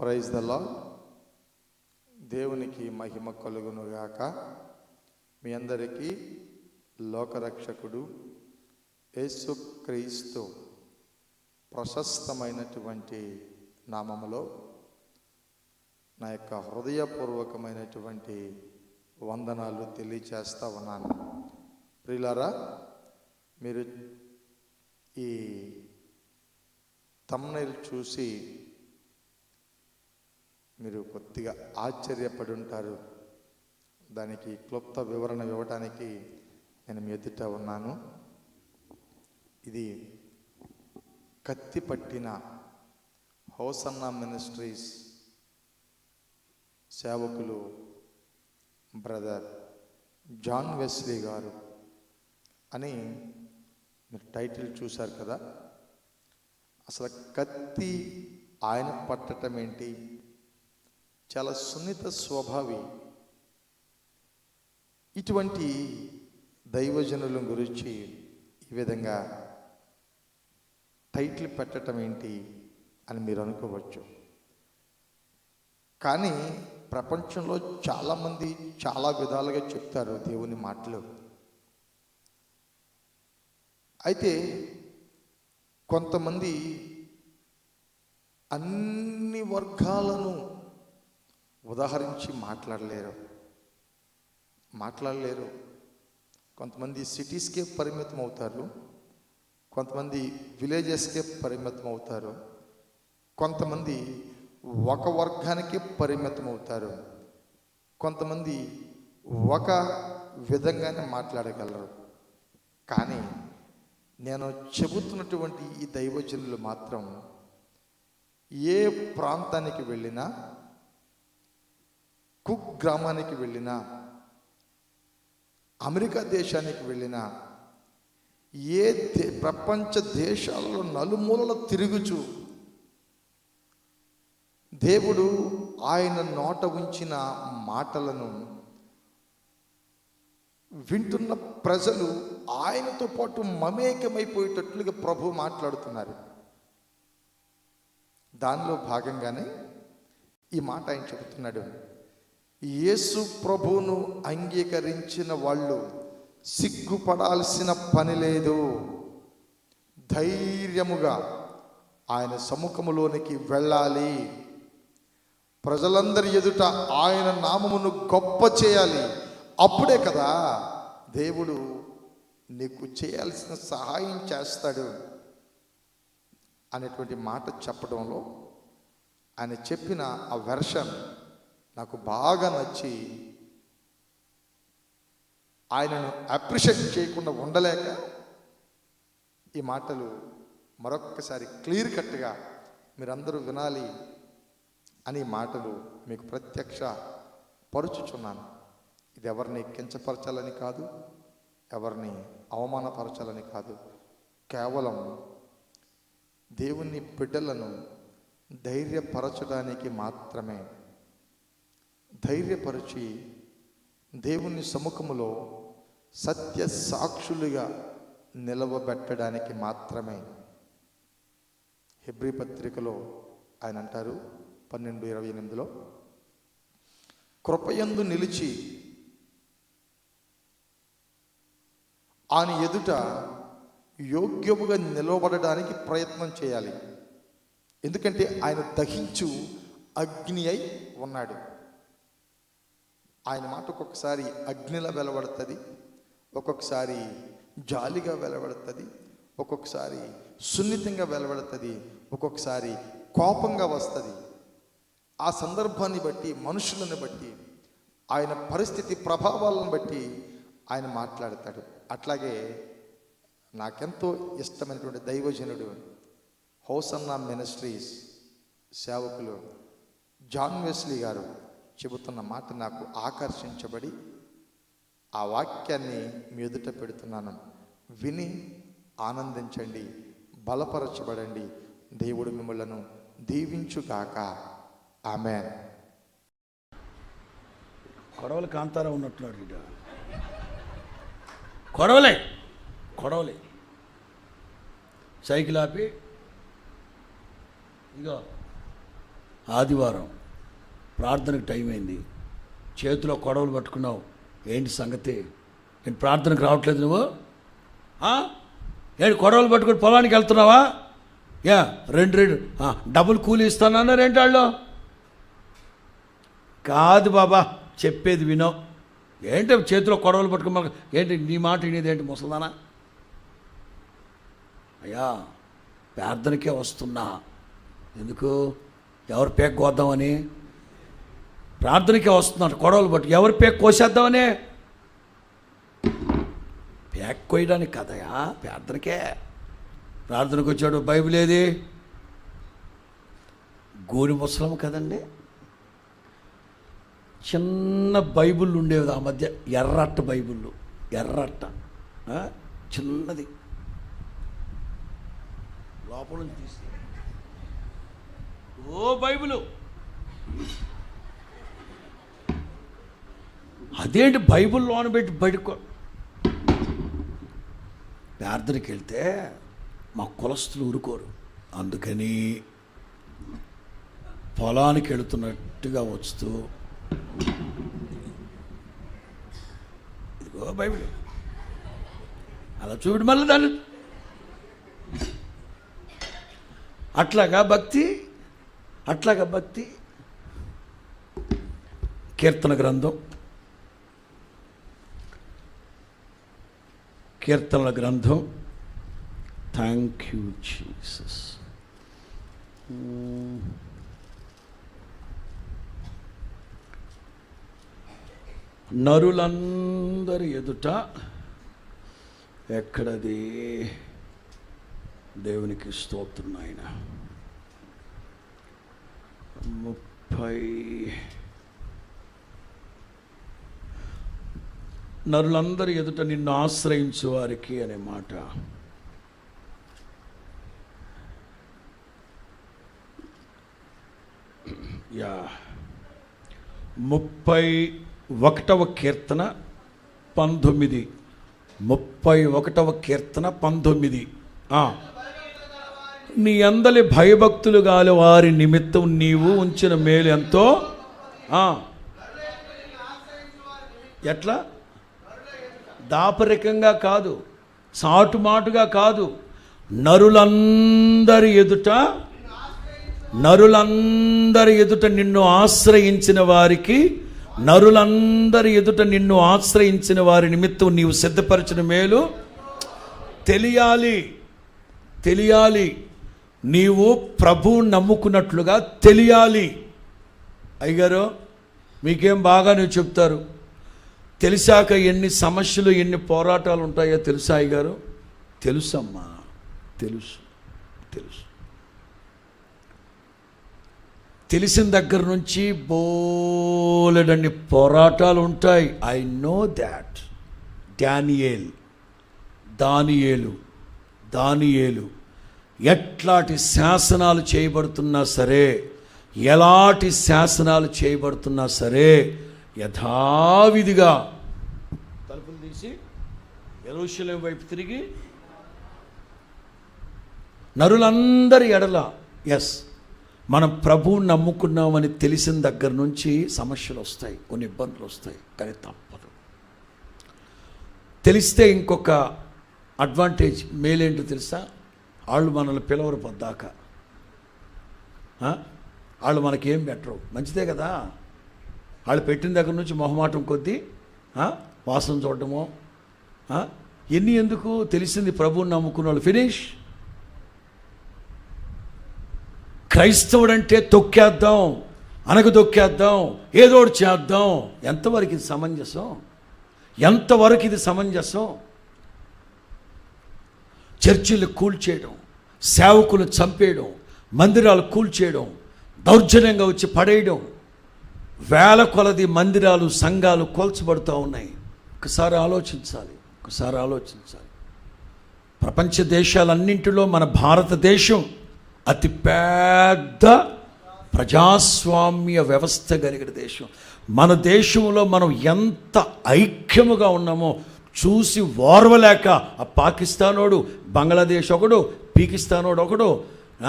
Praise the దేవునికి మహిమ కలుగునుగాక. మీ అందరికీ లోకరక్షకుడు యేసుక్రీస్తు ప్రశస్తమైనటువంటి నామములో నా యొక్క హృదయపూర్వకమైనటువంటి వందనాలు తెలియచేస్తా ఉన్నాను. ప్రియులారా మీరు ఈ తమ్నైల్ చూసి మీరు కొద్దిగా ఆశ్చర్యపడి ఉంటారు దానికి క్లుప్త వివరణ ఇవ్వటానికి నేను మీ ఎదుట ఉన్నాను. ఇది కత్తి పట్టిన హౌసన్న మినిస్ట్రీస్ సేవకులు బ్రదర్ జాన్ వెస్లీ గారు అని మీరు టైటిల్ చూశారు కదా. అసలు కత్తి ఆయన పట్టటం ఏంటి? చాలా సున్నిత స్వభావి. ఇటువంటి దైవజనుల గురించి ఈ విధంగా టైటిల్ పెట్టడం ఏంటి అని మీరు అనుకోవచ్చు. కానీ ప్రపంచంలో చాలామంది చాలా విధాలుగా చెప్తారు దేవుని మాటలు. అయితే కొంతమంది అన్ని వర్గాలను ఉదాహరించి మాట్లాడలేరు. మాట్లాడలేరు. కొంతమంది సిటీస్కే పరిమితం అవుతారు కొంతమంది విలేజెస్కే పరిమితం అవుతారు కొంతమంది ఒక వర్గానికే పరిమితం అవుతారు కొంతమంది ఒక విధంగానే మాట్లాడగలరు. కానీ నేను చెబుతున్నటువంటి ఈ దైవజనులు మాత్రం ఏ ప్రాంతానికి వెళ్ళినా కుక్ గ్రామానికి వెళ్ళినా అమెరికా దేశానికి వెళ్ళినా ఏ దే ప్రపంచ దేశాలలో నలుమూలల తిరుగుచు దేవుడు ఆయన నోట ఉంచిన మాటలను వింటున్న ప్రజలు ఆయనతో పాటు మమేకమైపోయేటట్లుగా ప్రభు మాట్లాడుతున్నారు. దానిలో భాగంగానే ఈ మాట ఆయన చెబుతున్నాడు. యేసు ప్రభువును అంగీకరించిన వాళ్ళు సిగ్గుపడాల్సిన పని లేదు. ధైర్యముగా ఆయన సముఖములోనికి వెళ్ళాలి. ప్రజలందరి ఎదుట ఆయన నామమును గొప్ప చేయాలి. అప్పుడే కదా దేవుడు నీకు చేయాల్సిన సహాయం చేస్తాడు అనేటువంటి మాట చెప్పడంలో ఆయన చెప్పిన ఆ వెర్షన్ నాకు బాగా నచ్చి ఆయనను అప్రిషియేట్ చేయకుండా ఉండలేక ఈ మాటలు మరొక్కసారి క్లియర్ కట్గా మీరందరూ వినాలి అని మాటలు మీకు ప్రత్యక్ష పరుచుచున్నాను. ఇది ఎవరిని కించపరచాలని కాదు ఎవరిని అవమానపరచాలని కాదు. కేవలం దేవుని బిడ్డలను ధైర్యపరచడానికి మాత్రమే ధైర్యపరిచి దేవుని సముఖములో సత్య సాక్షులుగా నిలవబెట్టడానికి మాత్రమే హెబ్రి పత్రికలో ఆయన అంటారు పన్నెండు ఇరవై ఎనిమిదిలో. కృపయందు నిలిచి ఆయన ఎదుట యోగ్యముగా నిలవబడడానికి ప్రయత్నం చేయాలి. ఎందుకంటే ఆయన దహించు అగ్ని అయి ఉన్నాడు. ఆయన మాట ఒక్కొక్కసారి అగ్నిలా వెలవడుతుంది ఒక్కొక్కసారి జాలిగా వెలవడుతుంది ఒక్కొక్కసారి సున్నితంగా వెలవడుతుంది ఒక్కొక్కసారి కోపంగా వస్తుంది. ఆ సందర్భాన్ని బట్టి మనుషులను బట్టి ఆయన పరిస్థితి ప్రభావాలను బట్టి ఆయన మాట్లాడతాడు. అట్లాగే నాకెంతో ఇష్టమైనటువంటి దైవజనుడు హౌసన్నా మినిస్ట్రీస్ సేవకులు జాన్ వెస్లీ గారు చెబుతున్న మాట నాకు ఆకర్షించబడి ఆ వాక్యాన్ని మీ ఎదుట పెడుతున్నాను. విని ఆనందించండి బలపరచబడండి. దేవుడు మిమ్మలను దీవించుగాక. ఆమె కొడవలి కాంతారా ఉన్నట్టున్నాడు ఇట కొడవలే కొడవలే. సైకిల్ ఆపి ఇగో ఆదివారం. ప్రార్థనకు టైం అయింది. చేతిలో కొడవలు పట్టుకున్నావు. ఏంటి సంగతి? నేను ప్రార్థనకు రావట్లేదు నువ్వు? ఏంటి కొడవలు పట్టుకుని పొలానికి వెళ్తున్నావా? యా రెండు రెండు. డబుల్ కూలి ఇస్తానన్నారు ఏంటి వాళ్ళు? కాదు బాబా చెప్పేది వినో. ఏంటి చేతిలో కొడవలు పట్టుకుని ఏంటి నీ మాట వినేది ఏంటి ముసల్దానా? అయ్యా ప్రార్థనకే వస్తున్నా. ఎందుకు? ఎవరు పేక్ కోద్దామని? ప్రార్థనకే వస్తున్నాడు కొడవలు పట్టు. ఎవరు పేక్ కోసేద్దామనే? పేక్ కోయడానికి కదయా ప్రార్థనకే. ప్రార్థనకు వచ్చాడు బైబిల్ ఏది? గోరి ముసలం కదండి. చిన్న బైబిల్ ఉండేది ఆ మధ్య ఎర్రట్ట బైబిళ్ళు ఎర్రట్ట చిన్నది. లోపల నుంచి తీసి ఓ బైబిలు. అదేంటి బైబిల్ లోన పెట్టి బయటకు ప్రార్థనకి వెళ్తే మా కులస్తులు ఊరుకోరు. అందుకని పొలానికి వెళుతున్నట్టుగా వస్తూ ఇదిగో బైబిల్. అలా చూడు మళ్ళీ దాన్ని. అట్లాగా భక్తి అట్లాగా భక్తి. కీర్తన గ్రంథం. కీర్తనల గ్రంథం. థ్యాంక్ యూ జీసస్ నరులందరి ఎదుట ఎక్కడది దేవునికి స్తోత్రం ఆయన ముప్పై నరులందరి ఎదుట నిన్ను ఆశ్రయించు వారికి అనే మాట. యా. ముప్పై ఒకటవ కీర్తన పంతొమ్మిది. ముప్పై ఒకటవ కీర్తన పంతొమ్మిది. నీ అందలి భయభక్తులు గాలి వారి నిమిత్తం నీవు ఉంచిన మేలు ఎంతో? ఎట్లా? దాపరికంగా కాదు సాటుమాటుగా కాదు నరులందరి ఎదుట నరులందరి ఎదుట నిన్ను ఆశ్రయించిన వారికి నరులందరి ఎదుట నిన్ను ఆశ్రయించిన వారి నిమిత్తం నీవు సిద్ధపరిచిన మేలు తెలియాలి. తెలియాలి. నీవు ప్రభు నమ్ముకున్నట్లుగా తెలియాలి. అయ్యగారు మీకేం బాగా నువ్వు చెప్తారు? తెలిసాక ఎన్ని సమస్యలు ఎన్ని పోరాటాలు ఉంటాయో తెలుసా అయ్యగారు? తెలుసమ్మా. తెలుసు. తెలుసు. తెలిసిన దగ్గర నుంచి బోలెడన్ని పోరాటాలు ఉంటాయి. ఐ నో దాట్ డానియేల్ దానియేలు దానియేలు. ఎట్లాంటి శాసనాలు చేయబడుతున్నా సరే ఎలాంటి శాసనాలు చేయబడుతున్నా సరే యథావిధిగా తలుపులు తీసి ఎరుశలం వైపు తిరిగి నరులందరి ఎడల ఎస్ మనం ప్రభువు నమ్ముకున్నామని తెలిసిన దగ్గర నుంచి సమస్యలు వస్తాయి కొన్ని ఇబ్బందులు వస్తాయి కానీ తప్పదు. తెలిస్తే ఇంకొక అడ్వాంటేజ్ మేలేంటో తెలుసా? వాళ్ళు మనల్ని పిలవరు పొద్దాక. వాళ్ళు మనకేం పెట్టరు మంచిదే కదా? వాళ్ళు పెట్టిన దగ్గర నుంచి మొహమాటం కొద్దీ వాసన చూడటమో ఎన్ని ఎందుకు తెలిసింది ప్రభువుని నమ్ముకున్న వాళ్ళు. ఫినిష్. క్రైస్తవుడంటే తొక్కేద్దాం అనగదొక్కేద్దాం ఏదో ఒకటి చేద్దాం. ఎంతవరకు ఇది సమంజసం? ఎంతవరకు ఇది సమంజసం? చర్చిలు కూల్చేయడం సేవకులు చంపేయడం మందిరాలు కూల్చేయడం దౌర్జన్యంగా వచ్చి పడేయడం వేల కొలది మందిరాలు సంఘాలు కోల్చబడుతూ ఉన్నాయి. ఒకసారి ఆలోచించాలి. ఒకసారి ఆలోచించాలి. ప్రపంచ దేశాలన్నింటిలో మన భారతదేశం అతి పెద్ద ప్రజాస్వామ్య వ్యవస్థ కలిగిన దేశం. మన దేశంలో మనం ఎంత ఐక్యముగా ఉన్నామో చూసి ఓర్వలేక ఆ పాకిస్తానోడు బంగ్లాదేశ్ ఒకడు పీకిస్తానోడు ఒకడు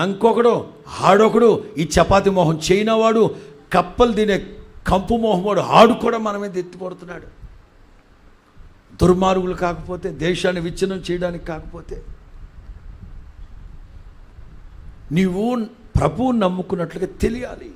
ఇంకొకడు ఆడొకడు ఈ చపాతి మొహం చైనా వాడు కప్పలు తినే కంపు మొహమాడు ఆడు కూడా మన మీద ఎత్తిపడుతున్నాడు. దుర్మార్గులు కాకపోతే దేశాన్ని విచ్ఛిన్నం చేయడానికి కాకపోతే. నీవు ప్రభువు నమ్ముకున్నట్లుగా తెలియాలి.